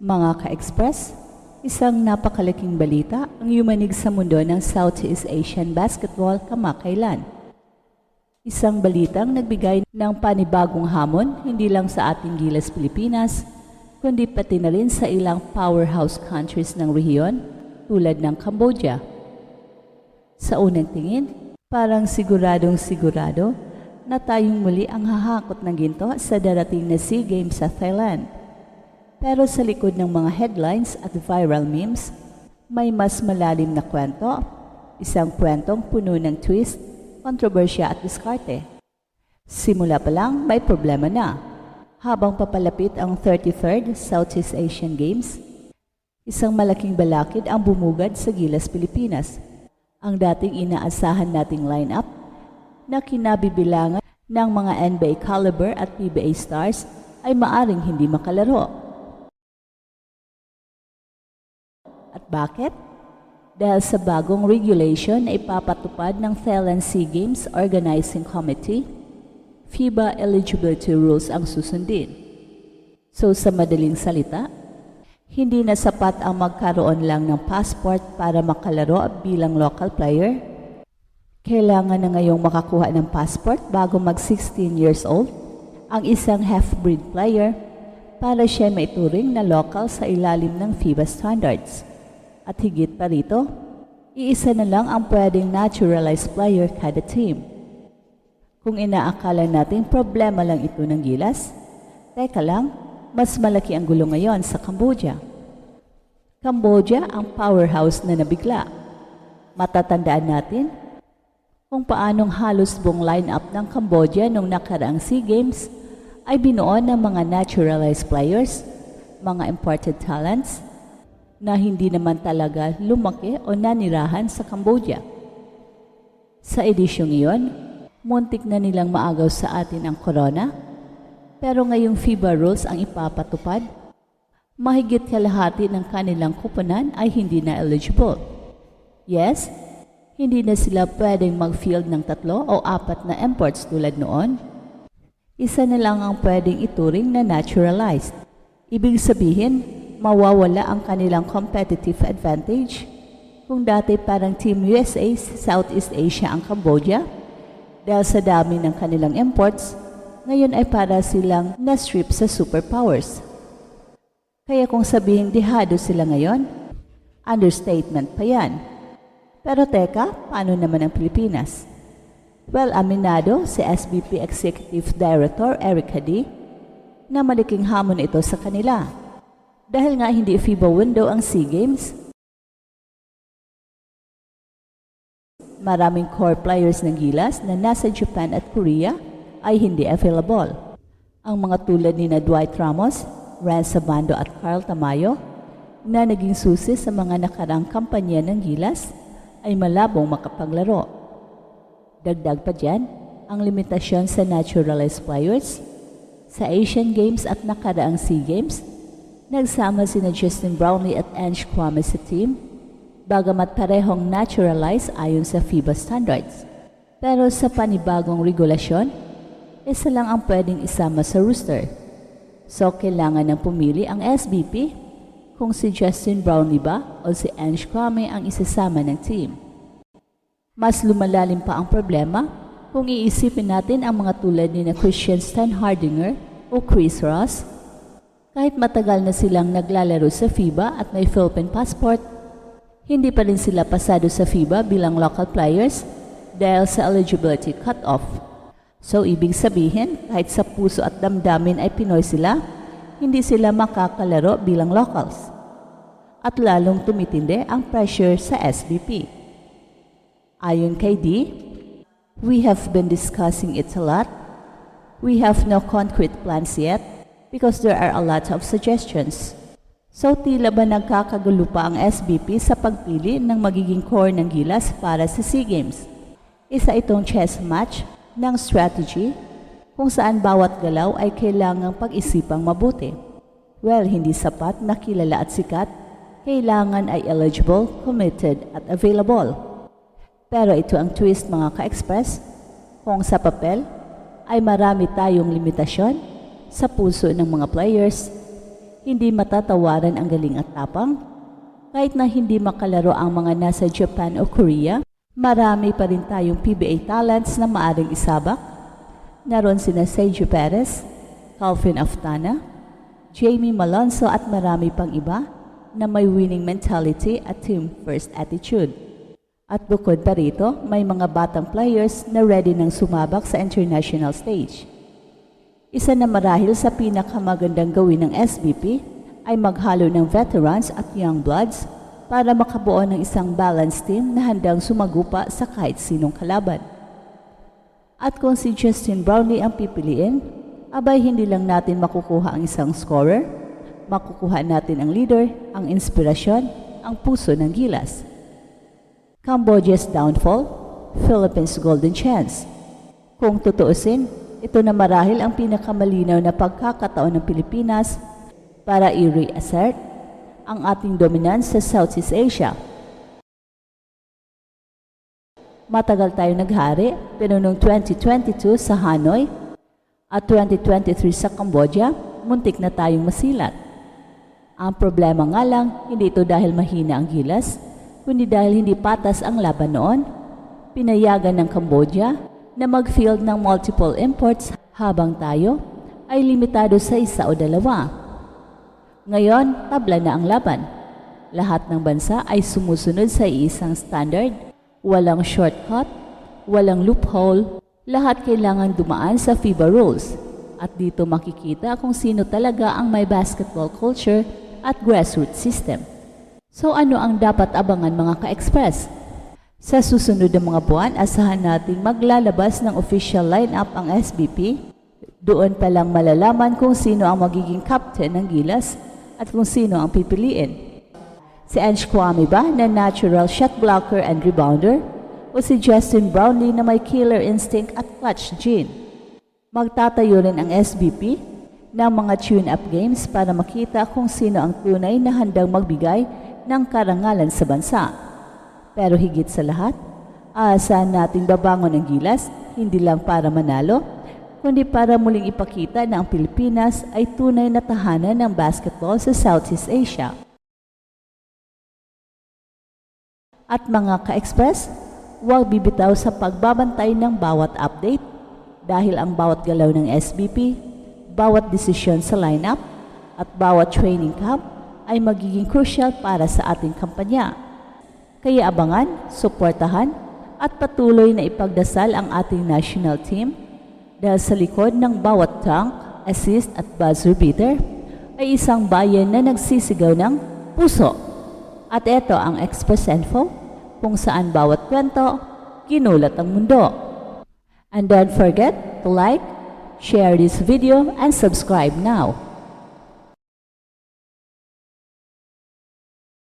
Mga ka-express, isang napakalaking balita ang yumanig sa mundo ng Southeast Asian basketball kamakailan. Isang balitang nagbigay ng panibagong hamon hindi lang sa ating Gilas Pilipinas, kundi pati na rin sa ilang powerhouse countries ng rehiyon tulad ng Cambodia. Sa unang tingin, parang siguradong sigurado na tayong muli ang hahakot ng ginto sa darating na SEA Games sa Thailand. Pero sa likod ng mga headlines at viral memes, may mas malalim na kwento, isang kwentong puno ng twist, kontrobersya at diskarte. Simula pa lang, may problema na. Habang papalapit ang 33rd Southeast Asian Games, isang malaking balakid ang bumugad sa Gilas, Pilipinas. Ang dating inaasahan nating lineup na kinabibilangan ng mga NBA caliber at PBA stars ay maaring hindi makalaro. At bakit? Dahil sa bagong regulation na ipapatupad ng Thailand SEA Games Organizing Committee, FIBA eligibility rules ang susundin. So sa madaling salita, hindi na sapat ang magkaroon lang ng passport para makalaro bilang local player. Kailangan na ngayong makakuha ng passport bago mag 16 years old ang isang half-breed player para siya maituring na local sa ilalim ng FIBA standards. At higit pa rito, iisa na lang ang pwedeng naturalized player kada team. Kung inaakala nating problema lang ito ng gilas, teka lang, mas malaki ang gulo ngayon sa Cambodia. Cambodia ang powerhouse na nabigla. Matatandaan natin kung paanong halos buong lineup ng Cambodia nung nakaraang SEA Games ay binuo ng mga naturalized players, mga imported talents, na hindi naman talaga lumaki o nanirahan sa Cambodia. Sa edisyong iyon, muntik na nilang maagaw sa atin ang corona, pero ngayong FIBA rules ang ipapatupad, mahigit kalahati ng kanilang kuponan ay hindi na eligible. Yes, hindi na sila pwedeng mag-field ng tatlo o apat na imports tulad noon. Isa na lang ang pwedeng ituring na naturalized. Ibig sabihin, mawawala ang kanilang competitive advantage. Kung dati parang Team USA Southeast Asia ang Cambodia, dahil sa dami ng kanilang imports, ngayon ay para silang na-strip sa superpowers. Kaya kung sabihin dihado sila ngayon, understatement pa yan. Pero teka, paano naman ang Pilipinas? Well, aminado si SBP Executive Director Erica D na maliking hamon ito sa kanila. Dahil nga hindi FIBA window ang SEA Games, maraming core players ng Gilas na nasa Japan at Korea ay hindi available. Ang mga tulad ni na Dwight Ramos, Rance Sabando at Carl Tamayo na naging susi sa mga nakarang kampanya ng Gilas ay malabong makapaglaro. Dagdag pa dyan, ang limitasyon sa naturalized players sa Asian Games at nakaraang SEA Games, nagsama sina Justin Brownlee at Ange Kwame sa team, bagamat parehong naturalized ayon sa FIBA standards. Pero sa panibagong regulasyon, isa lang ang pwedeng isama sa rooster. So kailangan ng pumili ang SBP kung si Justin Brownlee ba o si Ange Kwame ang isasama ng team. Mas lumalalim pa ang problema kung iisipin natin ang mga tulad ni na Christian Stan Hardinger o Chris Ross. Kahit matagal na silang naglalaro sa FIBA at may Philippine passport, hindi pa rin sila pasado sa FIBA bilang local players dahil sa eligibility cut-off. So ibig sabihin, kahit sa puso at damdamin ay Pinoy sila, hindi sila makakalaro bilang locals. At lalong tumitindi ang pressure sa SBP. Ayon kay D, we have been discussing it a lot. We have no concrete plans yet because there are a lot of suggestions. So tila ba nagkakagulo pa ang SBP sa pagpili ng magiging core ng Gilas para sa SEA Games? Isa itong chess match ng strategy kung saan bawat galaw ay kailangang pag-isipang mabuti. Well, hindi sapat na kilala at sikat, kailangan ay eligible, committed at available. Pero ito ang twist mga ka-express, kung sa papel ay marami tayong limitasyon sa puso ng mga players, hindi matatawaran ang galing at tapang. Kahit na hindi makalaro ang mga nasa Japan o Korea, marami pa rin tayong PBA talents na maaring isabak. Naroon sina Sergio Perez, Calvin Aftana, Jamie Malonzo at marami pang iba na may winning mentality at team first attitude. At bukod pa rito, may mga batang players na ready nang sumabak sa international stage. Isa na marahil sa pinakamagandang gawin ng SBP ay maghalo ng veterans at young bloods para makabuo ng isang balanced team na handang sumagupa sa kahit sinong kalaban. At kung si Justin Brownlee ang pipiliin, abay hindi lang natin makukuha ang isang scorer, makukuha natin ang leader, ang inspirasyon, ang puso ng gilas. Cambodia's downfall, Philippines' golden chance. Kung tutuusin, ito na marahil ang pinakamalinaw na pagkakataon ng Pilipinas para i-reassert ang ating dominance sa Southeast Asia. Matagal tayo naghari, pero noong 2022 sa Hanoi at 2023 sa Cambodia, muntik na tayong masilat. Ang problema nga lang, hindi ito dahil mahina ang gilas, kundi dahil hindi patas ang laban noon. Pinayagan ng Cambodia na mag-field ng multiple imports habang tayo ay limitado sa isa o dalawa. Ngayon, tabla na ang laban. Lahat ng bansa ay sumusunod sa isang standard, walang shortcut, walang loophole, lahat kailangan dumaan sa FIBA rules. At dito makikita kung sino talaga ang may basketball culture at grassroots system. So ano ang dapat abangan mga ka-express? Sa susunod na mga buwan, asahan nating maglalabas ng official lineup ang SBP. Doon pa lang malalaman kung sino ang magiging captain ng Gilas at kung sino ang pipiliin. Si Ange Kwame ba na natural shot blocker and rebounder? O si Justin Brownlee na may killer instinct at clutch gene? Magtatayo rin ang SBP ng mga tune-up games para makita kung sino ang tunay na handang magbigay ng karangalan sa bansa. Pero higit sa lahat, aasahan nating babangon ng gilas hindi lang para manalo, kundi para muling ipakita na ang Pilipinas ay tunay na tahanan ng basketball sa Southeast Asia. At mga ka-express, huwag bibitaw sa pagbabantay ng bawat update dahil ang bawat galaw ng SBP, bawat desisyon sa lineup, at bawat training camp ay magiging crucial para sa ating kampanya. Kaya abangan, suportahan, at patuloy na ipagdasal ang ating national team dahil sa likod ng bawat tank, assist at buzzer beater ay isang bayan na nagsisigaw ng puso. At ito ang Express Info kung saan bawat kwento ginulat ang mundo. And don't forget to like, share this video, and subscribe now.